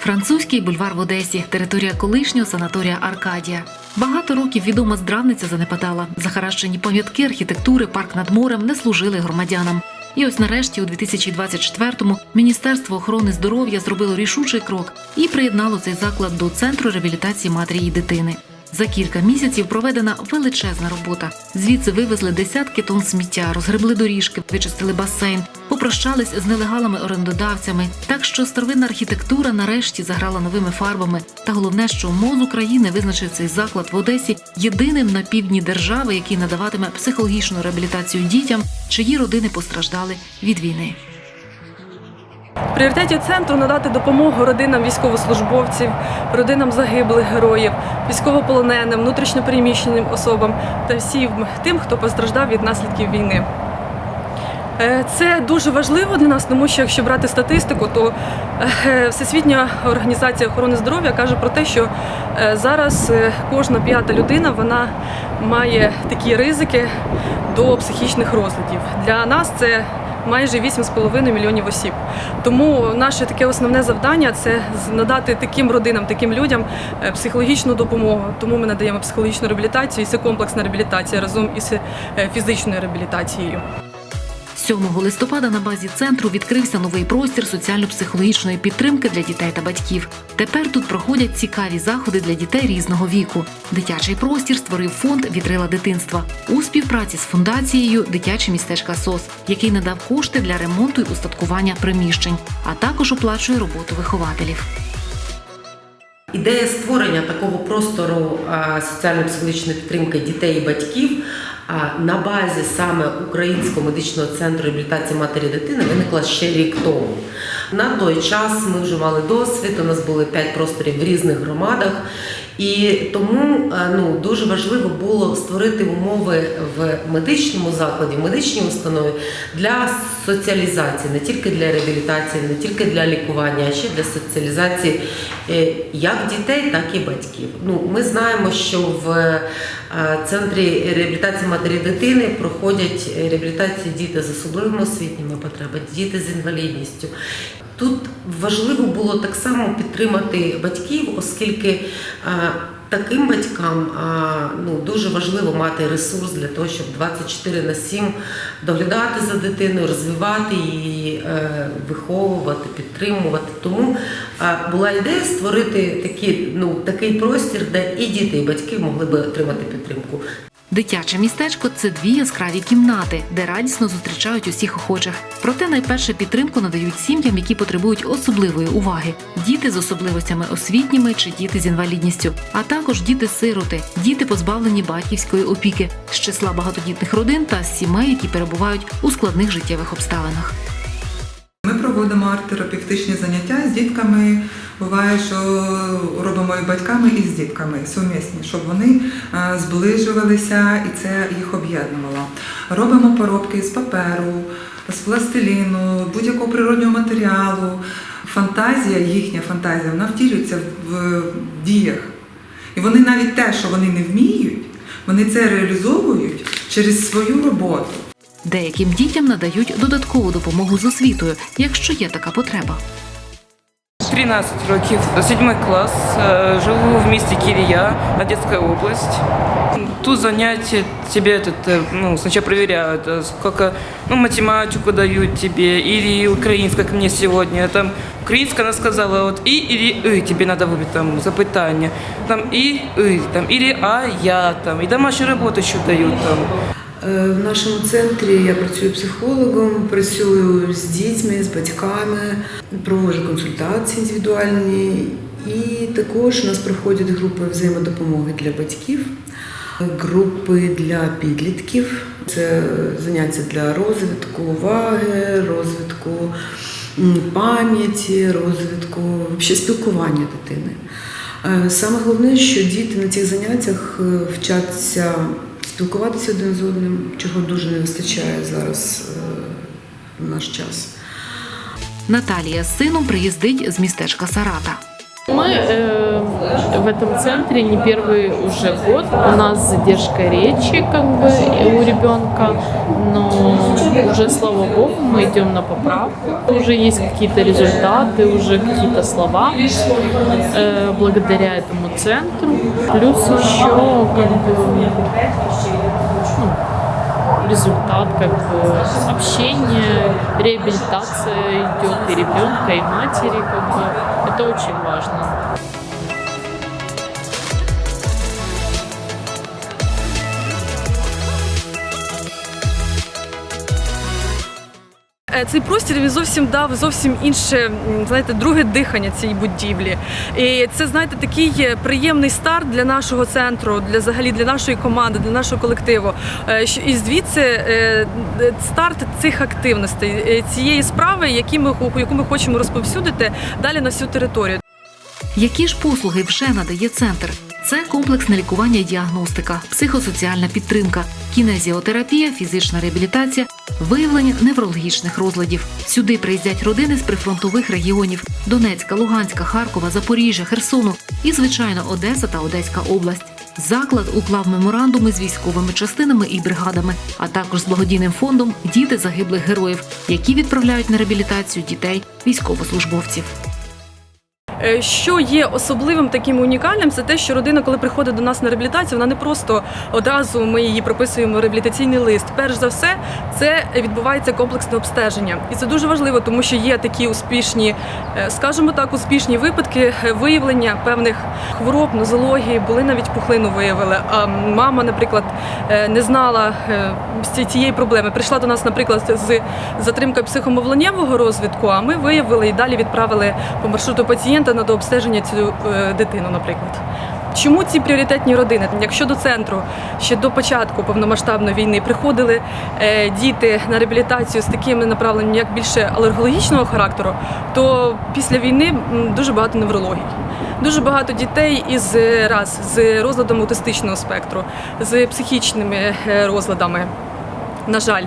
Французький бульвар в Одесі, територія колишнього санаторія Аркадія. Багато років відома здравниця занепадала. Захаращені пам'ятки архітектури, парк над морем не служили громадянам. І ось нарешті, у 2024-му, Міністерство охорони здоров'я зробило рішучий крок і приєднало цей заклад до центру реабілітації матері і дитини. За кілька місяців проведена величезна робота. Звідси вивезли десятки тонн сміття, розгребли доріжки, вичистили басейн, попрощались з нелегалами-орендодавцями. Так що старовинна архітектура нарешті заграла новими фарбами. Та головне, що МОЗ України визначив цей заклад в Одесі єдиним на півдні держави, який надаватиме психологічну реабілітацію дітям, чиї родини постраждали від війни. Пріоритеті центру надати допомогу родинам військовослужбовців, родинам загиблих героїв, військовополоненим, внутрішньопереміщеним особам та всім тим, хто постраждав від наслідків війни. Е, Це дуже важливо для нас, тому що якщо брати статистику, то е, Всесвітня організація охорони здоров'я каже про те, що е, зараз кожна п'ята людина вона має такі ризики до психічних розладів. Для нас це майже 8,5 мільйонів осіб. Тому наше таке основне завдання це надати таким родинам, таким людям е, психологічну допомогу. Тому ми надаємо психологічну реабілітацію, і це комплексна реабілітація разом із е, фізичною реабілітацією. 7 листопада на базі центру відкрився новий простір соціально-психологічної підтримки для дітей та батьків. Тепер тут проходять цікаві заходи для дітей різного віку. Дитячий простір створив фонд Вітрила дитинства у співпраці з фундацією Дитяче містечка СОС, який надав кошти для ремонту і устаткування приміщень, а також оплачує роботу вихователів. Ідея створення такого простору соціально-психологічної підтримки дітей і батьків на базі саме Українського медичного центру реабілітації матері і дитини виникла ще рік тому. На той час ми вже мали досвід, у нас були п'ять просторів в різних громадах. І тому е, ну, дуже важливо було створити умови в медичному закладі, в медичній установі для соціалізації, не тільки для реабілітації, не тільки для лікування, а ще для соціалізації е, як дітей, так і батьків. Ну, ми знаємо, що в е, центрі реабілітації матері дитини проходять реабілітацію діти з особливими освітніми потребами, діти з інвалідністю. Тут важливо було так само підтримати батьків, оскільки е, таким батькам е, ну, дуже важливо мати ресурс для того, щоб 24 на 7 доглядати за дитиною, розвивати її, е, виховувати, підтримувати. Тому була ідея створити такі, ну, такий простір, де і діти, і батьки могли би отримати підтримку. Дитяче містечко це дві яскраві кімнати, де радісно зустрічають усіх охочих. Проте найперше підтримку надають сім'ям, які потребують особливої уваги: діти з особливостями освітніми чи діти з інвалідністю, а також діти-сироти, діти позбавлені батьківської опіки з числа багатодітних родин та сімей, які перебувають у складних життєвих обставинах. Проводимо арт-терапевтичні заняття з дітками. Буває, що робимо і батьками, і з дітками сумісні, щоб вони е, зближувалися і це їх об'єднувало. Робимо поробки з паперу, з пластиліну, будь-якого природнього матеріалу. Фантазія, їхня фантазія, вона втілюється в діях. І вони навіть те, що вони не вміють, вони це реалізовують через свою роботу. Деяким дітям надають додаткову допомогу з освітою, якщо є така потреба. 13 років, 7 клас, е, живу в місті Кирия, Одесская область. Тут заняття тебе этот, э, ну, сначала проверяют, э, сколько, ну, математику дают тебе, или украинская, как мне сегодня, там, украинская она сказала, вот, и, или, и, тебе надо выбить, там, запитання, там, и, и, там, или, а, я, там, и домашнюю работу еще дают, там. Е, В нашому центрі я працюю психологом, працюю з дітьми, з батьками, проводжу консультації індивідуальні. І також у нас проходять групи взаємодопомоги для батьків, групи для підлітків. Це заняття для розвитку уваги, розвитку пам'яті, розвитку взагалі спілкування дитини. Е, Саме головне, що діти на цих заняттях е, вчаться спілкуватися один з одним, чого дуже не вистачає зараз е, в наш час. Наталія з сином приїздить з містечка Сарата. Мы э, в этом центре не первый уже год. У нас задержка речи как бы у ребенка, но уже, слава богу, мы идем на поправку. Уже есть какие-то результаты, уже какие-то слова э, благодаря этому центру. Плюс еще как бы ну, результат как бы общения, реабилитация идет и ребенка, и матери как бы. Это очень важно. Цей простір він зовсім дав зовсім інше, знаєте, друге дихання цій будівлі. І це, знаєте, такий е, приємний старт для нашого центру, для взагалі для нашої команди, для нашого колективу. Е, І звідси е, е, старт цих активностей, е, цієї справи, які ми яку ми хочемо розповсюдити далі на всю територію. Які ж послуги вже надає центр? Це комплексне лікування і діагностика, психосоціальна підтримка, кінезіотерапія, фізична реабілітація, виявлення неврологічних розладів. Сюди приїздять родини з прифронтових регіонів: Донецька, Луганська, Харкова, Запоріжжя, Херсону і, звичайно, Одеса та Одеська область. Заклад уклав меморандуми з військовими частинами і бригадами, а також з благодійним фондом Діти загиблих героїв, які відправляють на реабілітацію дітей військовослужбовців. Е, Що є особливим таким унікальним, це те, що родина, коли приходить до нас на реабілітацію, вона не просто одразу ми її прописуємо реабілітаційний лист. Перш за все, це відбувається комплексне обстеження, і це дуже важливо, тому що є такі успішні, е, скажімо так, успішні випадки е, виявлення певних хвороб, нозології, були навіть пухлину виявили. А мама, наприклад, е, не знала е, цієї проблеми. Прийшла до нас, наприклад, з затримкою психомовленнєвого розвитку. А ми виявили і далі відправили по маршруту пацієнта на дообстеження цю е, дитину, наприклад. Чому ці пріоритетні родини? Якщо до центру ще до початку повномасштабної війни приходили е, діти на реабілітацію з такими направленнями, як більше алергологічного характеру, то після війни дуже багато неврологій. Дуже багато дітей із е, раз з розладом аутистичного спектру, з психічними розладами. На жаль,